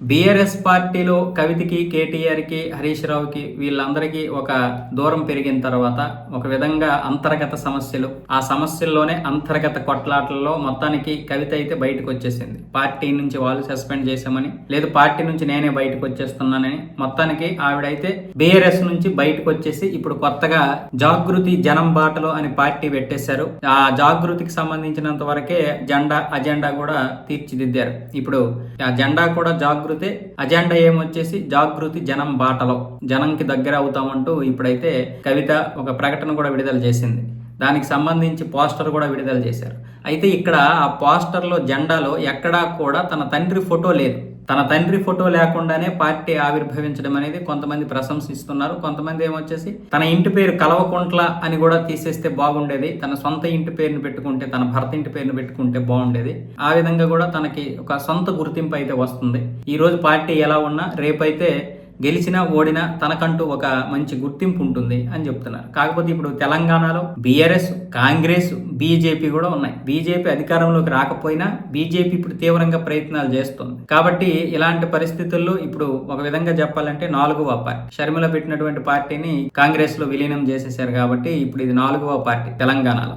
BRS పార్టీలో కవితకి కేటీఆర్కి హరీష్ రావుకి వీళ్ళందరికీ ఒక దూరం పెరిగిన తర్వాత ఒక విధంగా అంతర్గత సమస్యలు ఆ సమస్యల్లోనే అంతర్గత కొట్లాటల్లో మొత్తానికి కవిత అయితే బయటకు వచ్చేసింది పార్టీ నుంచి వాళ్ళు సస్పెండ్ చేశామని లేదు పార్టీ నుంచి నేనే బయటకు వచ్చేస్తున్నానని మొత్తానికి ఆవిడైతే బీఆర్ఎస్ నుంచి బయటకు వచ్చేసి ఇప్పుడు కొత్తగా జాగృతి జనం బాటలో అని పార్టీ పెట్టేశారు. ఆ జాగృతికి సంబంధించినంత వరకే జెండా అజెండా కూడా తీర్చిదిద్దారు. ఇప్పుడు ఆ జెండా కూడా జాగృతి అజెండా ఏమొచ్చేసి జాగృతి జనం బాటలో జనంకి దగ్గర అవుతామంటూ ఇప్పుడైతే కవిత ఒక ప్రకటన కూడా విడుదల చేసింది. దానికి సంబంధించి పోస్టర్ కూడా విడుదల చేశారు. అయితే ఇక్కడ ఆ పోస్టర్లో జెండాలో ఎక్కడా కూడా తన తండ్రి ఫోటో లేదు. తన తండ్రి ఫోటో లేకుండానే పార్టీ ఆవిర్భవించడం అనేది కొంతమంది ప్రశంసిస్తున్నారు. కొంతమంది ఏమొచ్చేసి తన ఇంటి పేరు కలవకుంట్ల అని కూడా తీసేస్తే బాగుండేది. తన సొంత ఇంటి పేరుని పెట్టుకుంటే తన భర్త ఇంటి పేరుని పెట్టుకుంటే బాగుండేది. ఆ విధంగా కూడా తనకి ఒక సొంత గుర్తింపు అయితే వస్తుంది. ఈ రోజు పార్టీ ఎలా ఉన్నా రేపైతే గెలిచినా ఓడినా తనకంటూ ఒక మంచి గుర్తింపు ఉంటుంది అని చెప్తున్నారు. కాకపోతే ఇప్పుడు తెలంగాణలో బీఆర్ఎస్ కాంగ్రెస్ బీజేపీ కూడా ఉన్నాయి. బీజేపీ అధికారంలోకి రాకపోయినా బీజేపీ ఇప్పుడు తీవ్రంగా ప్రయత్నాలు చేస్తుంది. కాబట్టి ఇలాంటి పరిస్థితుల్లో ఇప్పుడు ఒక విధంగా చెప్పాలంటే నాలుగవ పార్టీ. షర్మిల పెట్టినటువంటి పార్టీని కాంగ్రెస్లో విలీనం చేసేసారు కాబట్టి ఇప్పుడు ఇది నాలుగవ పార్టీ తెలంగాణలో.